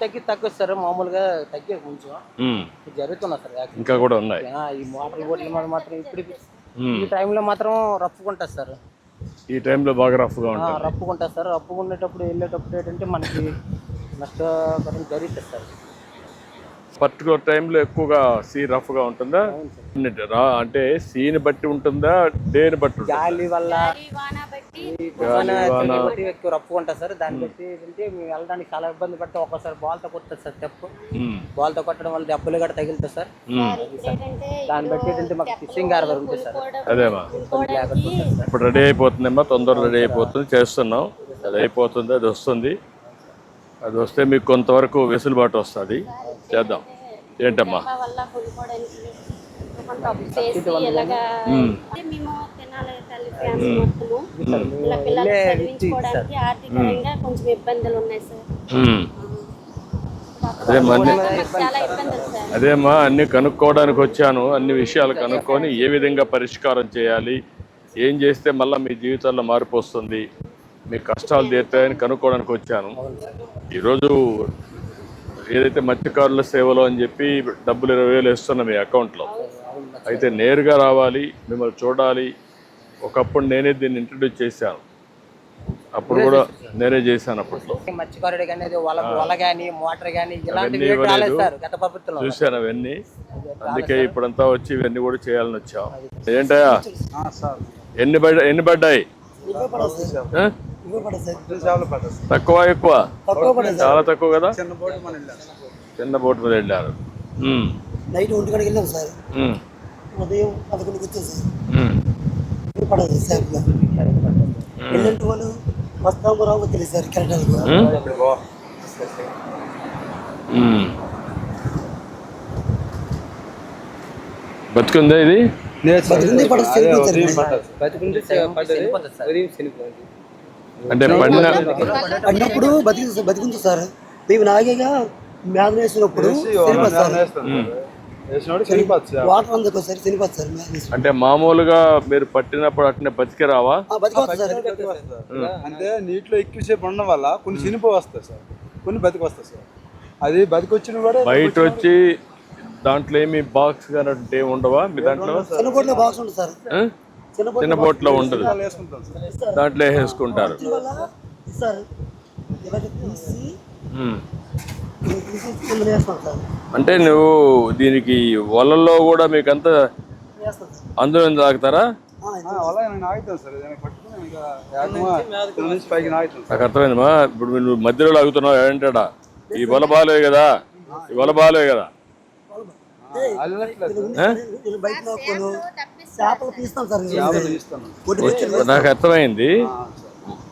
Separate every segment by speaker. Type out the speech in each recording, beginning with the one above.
Speaker 1: తగ్గి తగ్గదు సార్ మామూలుగా తగ్గే కొంచెం. జరుగుతున్నా సార్.
Speaker 2: ఇంకా కూడా ఉన్నాయి.
Speaker 1: ఆ, ఈ మోటార్ బోట్ల మీద మాత్రం ఇప్పుడు. ఈ టైంలో మాత్రం రప్పుకుంటారు సార్.
Speaker 2: ఈ టైంలో బాగా రఫ్గా ఉంటుంది
Speaker 1: రప్పుకుంటారు సార్. రప్పుకునేటప్పుడు వెళ్ళేటప్పుడు ఏంటంటే మనకి నష్టపరం జరుగుతుంది సార్.
Speaker 2: పర్టికులర్ టైంలో ఎక్కువగా సీ రఫ్గా ఉంటుందా? అంటే సీని బట్టి ఉంటుందా? డేని బట్టి
Speaker 1: గాలి వల్ల ఎక్కువ రప్పుకుంటారు సార్. దాన్ని బట్టి ఏంటంటే మేము వెళ్ళడానికి చాలా ఇబ్బంది పడితే ఒక్కోసారి బాల్తో కొట్టదు సార్ తెప్పు. బాల్తో కొట్టడం వల్ల దెబ్బలు కూడా తగులుతాయి సార్. దాన్ని బట్టి ఏంటంటే మాకు ఫిషింగ్ హార్బర్ ఉంటుంది సార్.
Speaker 2: అదేమా
Speaker 1: ఉంటుంది
Speaker 2: ఇప్పుడు రెడీ అయిపోతుందమ్మా తొందరగా రెడీ అయిపోతుంది. చేస్తున్నాం. అది అయిపోతుంది అది వస్తుంది. అది వస్తే మీకు కొంతవరకు వెసులుబాటు వస్తుంది. చేద్దాం. ఏంటమ్మా?
Speaker 3: మా వల్ల కొనుక్కోవడానికి కొంత అప్పు చేసి ఇలాగా అంటే మేము. తినాలి తల్లి ఫ్యామిలీ మొత్తము ఇలా పిల్లలు చదివించుకోవడానికి ఆర్థికంగా కొంచెం ఇబ్బందులు ఉన్నాయి సార్.
Speaker 2: మ్మ్. అదే మంది
Speaker 3: మాకు చాలా ఇబ్బందులు సార్.
Speaker 2: అదేమ్మా అన్ని కనుక్కోవడానికి వచ్చాను. అన్ని విషయాలు కనుక్కొని ఏ విధంగా పరిష్కారం చేయాలి? ఏం చేస్తే మళ్ళీ మీ జీవితాల్లో మార్పు వస్తుంది? మీ కష్టాలు తీరుతాయని కనుక్కోవడానికి వచ్చాను. ఈరోజు ఏదైతే మత్స్యకారుల సేవలో అని చెప్పి డబ్బులు ఇరవై వేలు వేస్తున్నాం మీ అకౌంట్లో. అయితే నేరుగా రావాలి మిమ్మల్ని చూడాలి ఒకప్పుడు నేనే దీన్ని ఇంట్రడ్యూస్ చేశాను. అప్పుడు కూడా నేనే చేశాను అప్పట్లో.
Speaker 1: మత్స్యకారుడు కానీ వల వల మోటార్ ఇలాంటివి గత
Speaker 2: చూశాను అవన్నీ. అందుకే ఇప్పుడంతా వచ్చి ఇవన్నీ కూడా చేయాలని వచ్చాం. ఏంటయ్యా? ఎన్ని పడ్డా ఎన్ని పడ్డాయి? తక్కువ ఎక్కువ? చాలా తక్కువ కదా? చిన్న బోట్ మీద వెళ్ళారు ఉమ్,
Speaker 4: నైట్ ఒంటి గంటకి వెళ్ళాం సార్.
Speaker 2: ఉమ్,
Speaker 4: ఉదయం పదకొండుకి వచ్చాం సార్.
Speaker 2: ఉమ్,
Speaker 4: ఇప్పుడు పడదు సార్. వెళ్ళంటే వాళ్ళు వస్తాము రావు తెలియదు సార్ కెరటాలకు
Speaker 2: ఉమ్. బతుకుందా ఇది? అంటే పండిన
Speaker 4: పడినప్పుడు బతికింది సార్ బతికింది సార్. మేము నాగేగా సార్. వాటర్ అందుకు సార్ చనిపోతుంది సార్
Speaker 2: అంటే మామూలుగా మీరు పట్టినప్పుడు అట్నే బతికి రావా?
Speaker 5: అంటే నీటిలో ఎక్కువసేపు ఉండడం వల్ల కొన్ని చినిపో వస్తాయి సార్. కొన్ని బతికి వస్తాయి సార్. అది బతికి వచ్చిన కూడా
Speaker 2: బయట వచ్చి దాంట్లో ఏమి బాక్స్ కానీ ఏమి ఉండవా మీ దాంట్లో?
Speaker 4: చిన్న బోట్లో బాక్స్ ఉంటుంది సార్? చిన్న బోట్
Speaker 2: చిన్న బోట్లో ఉండదు. దాంట్లో వేసుకుంటారు.
Speaker 4: సార్
Speaker 2: అంటే నువ్వు దీనికి వలల్లో కూడా మీకు అంత అందులో తాగుతారా నాకు అర్థమైందమ్మా ఇప్పుడు నువ్వు మధ్యలో లాగుతున్నావు ఏంటాడా? ఈ వల బాలే కదా. ఈ వల బాలే కదా. నాకు అర్థమైంది.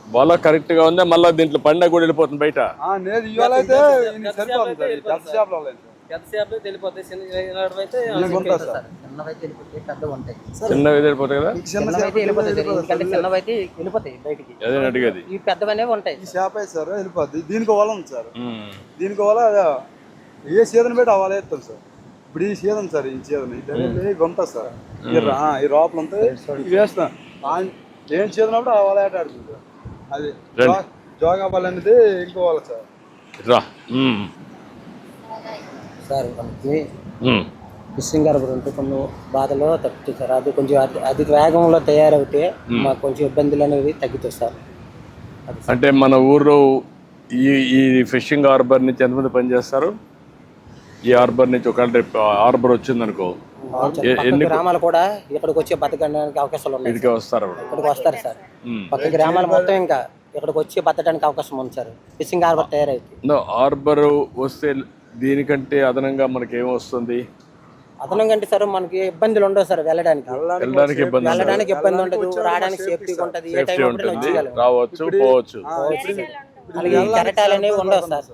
Speaker 2: వల కరెక్ట్గా ఉందా? మళ్ళీ దీంట్లో పండగ కూడా వెళ్ళిపోతుంది బయట?
Speaker 5: ఆ,
Speaker 2: చిన్నవి వెళ్ళిపోతాయి కదా?
Speaker 5: ఈ
Speaker 2: అదే అడిగేది.
Speaker 1: ఉంటాయి
Speaker 5: చేప సార్ వెళ్ళిపోద్ది. దీనికి వల ఉంది సార్.
Speaker 2: ఉమ్.
Speaker 5: దీనికి వల ఏ సీజన్ పెట్టి వేస్తాం సార్. ఇప్పుడు ఈ సీజన్ సార్ ఈ సీజన్. ఇవి కొంటా సార్. ఈ రా- ఆ, ఈ లోపల అంతా వేస్తాం. ఆ, ఏం సీజన్ అప్పుడు ఆ వల ఆట ఆడుతుంది సార్. అది జో- జోగా వల అనేది ఇంకో వల సార్.
Speaker 2: రా. ఉమ్.
Speaker 1: సార్ మనకి
Speaker 2: ఉమ్.
Speaker 1: ఫిషింగ్ హార్బర్ ఉంటే కొన్ని బాధలో తగ్గుతుంది సార్. అది కొంచెం అతి అధిక వేగంలో తయారవుతే మాకు కొంచెం ఇబ్బందులు అనేవి తగ్గుతాయి సార్. అది
Speaker 2: అంటే మన ఊర్లో ఈ ఈ ఫిషింగ్ హార్బర్ నుంచి ఎంతమంది పనిచేస్తారు? ఈ హార్బర్ నుంచి ఒకవేళ రేపు హార్బర్ వచ్చిందనుకో. ఎన్ని
Speaker 1: గ్రామాలు కూడా ఇక్కడికి వచ్చి బతకడానికి అవకాశాలు ఉన్నాయి
Speaker 2: ఇదికే వస్తారు అప్పుడు.
Speaker 1: ఇక్కడికి వస్తారు సార్. పక్క గ్రామాలు మొత్తం ఇంకా ఇక్కడికి వచ్చి బతకడానికి అవకాశం ఉంది సార్. ఫిషింగ్ హార్బర్ తయారైంది.
Speaker 2: నో, హార్బర్ వస్తే దీనికంటే అదనంగా మనకి ఏం వస్తుంది?
Speaker 1: అదనంగా అంటే సార్ మనకి ఇబ్బందులు ఉండవు సార్ వెళ్ళడానికి.
Speaker 2: వెళ్ళడానికి ఇబ్బంది ఉండదు.
Speaker 1: వెళ్ళడానికి ఇబ్బంది ఉండదు. రావడానికి సేఫ్టీ ఉంటుంది. ఏ టైం
Speaker 2: రావచ్చు పోవచ్చు.
Speaker 1: అలాగే కెరటాలు అనేవి ఉండవు సార్.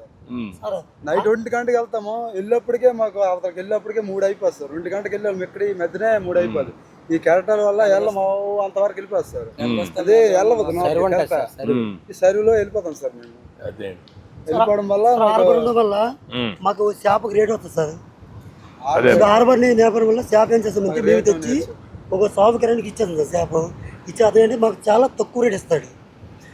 Speaker 5: నైట్ ఒంటి గంటకి వెళ్తాము. వెళ్ళేప్పటికే మాకు అవతలకి వెళ్ళేప్పటికే మూడు అయిపోతుంది సార్ రెండు గంటకి వెళ్ళాము. ఇక్కడ ఈ మధ్యనే మూడు అయిపోదు ఈ కెరటాల వల్ల వెళ్ళము అంతవరకు వెళ్ళిపోతుంది సార్ అదే వెళ్ళవద్దు. ఈ సరువులో వెళ్ళిపోతాం సార్ మేము.
Speaker 2: అదే.
Speaker 5: వెళ్ళిపోవడం వల్ల
Speaker 4: వల్ల. మాకు చేపకు రేట్ వస్తుంది సార్.
Speaker 2: అదే.
Speaker 4: ఒక హార్బర్ నేపథ్యం వల్ల చేప ఏం చేస్తామంటే మేము తెచ్చి ఒక సాగు కిరానికి ఇచ్చేస్తాం సార్ చేప. ఇచ్చి అతనంటే మాకు చాలా తక్కువ రేట్ ఇస్తాడు. అదో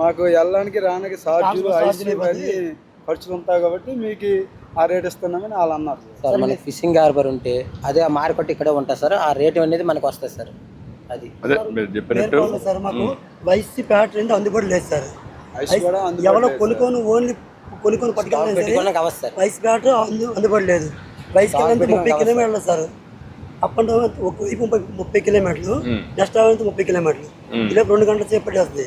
Speaker 5: మాకు వెళ్ళడానికి రానికి ఐసీలు ఇవన్నీ ఖర్చులు ఉంటాయి కాబట్టి మీకు ఆ రేట్ ఇస్తున్నామని వాళ్ళు అన్నారు. సార్.
Speaker 1: మనకి ఫిషింగ్ హార్బర్ ఉంటే అదే ఆ మార్కెట్ ఇక్కడే ఉంటుంది సార్ ఆ రేటు అనేది మనకు వస్తుంది సార్ అది.
Speaker 2: అదే మీరు చెప్పినట్టు
Speaker 4: సార్ మాకు వైసీ ప్యాట్ అనేది అందుబాటులో లేదు సార్.
Speaker 5: ఐస్
Speaker 4: ఎవరో కొనుక్కొని ఓన్లీ కొనుక్కొని పట్టుకెళ్ళలేదు సరే
Speaker 1: పెట్టుకోవడానికి అవ్వదు సార్.
Speaker 4: వైస్ ప్యాట్ అందు అందుబాటులో లేదు. వైస్ ముప్పై కిలోమీటర్లు సార్. అప్ అండ్ డౌన్ ఒక వైపు ముప్పై ముప్పై కిలోమీటర్లు. నెక్స్ట్ ముప్పై కిలోమీటర్లు. ఇలా రెండు గంటల సేపు పట్టేస్తుంది.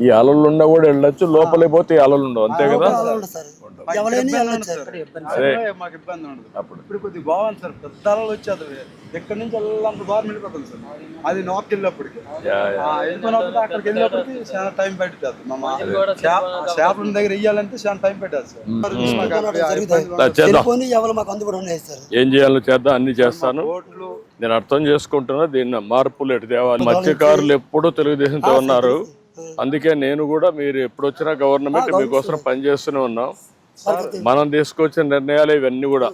Speaker 2: ఈ అలలు ఉన్నా కూడా వెళ్ళొచ్చు లోపలికి పోతే ఈ అలలు ఉండవు అంతే కదా? అప్పుడు.
Speaker 5: ఇప్పుడు కొద్దిగా బాగుంది సార్ పెద్ద అలలు వచ్చేది ఎక్కడి నుంచి వెళ్ళాలంత బాగా వెళ్ళిపోతుంది సార్. అది నార్త్ వెళ్ళినప్పటికి. వెళ్ళిపోయినప్పుడు అక్కడికి వెళ్ళినప్పటికి చాలా టైం మా చేపల దగ్గర వెయ్యాలంటే చాలా టైం పెట్టాలి సార్.
Speaker 2: ఏం చేయాలో చేద్దాం అన్ని చేస్తాను. నేను అర్థం చేసుకుంటున్నా దీన్ని మార్పులు ఎటు తేవాలి? మత్స్యకారులు ఎప్పుడూ తెలుగుదేశంతో ఉన్నారు. అందుకే నేను కూడా మీరు ఎప్పుడు వచ్చినా గవర్నమెంట్ మీకోసం పనిచేస్తూనే ఉన్నాం. మనం తీసుకొచ్చిన నిర్ణయాలు ఇవన్నీ కూడా.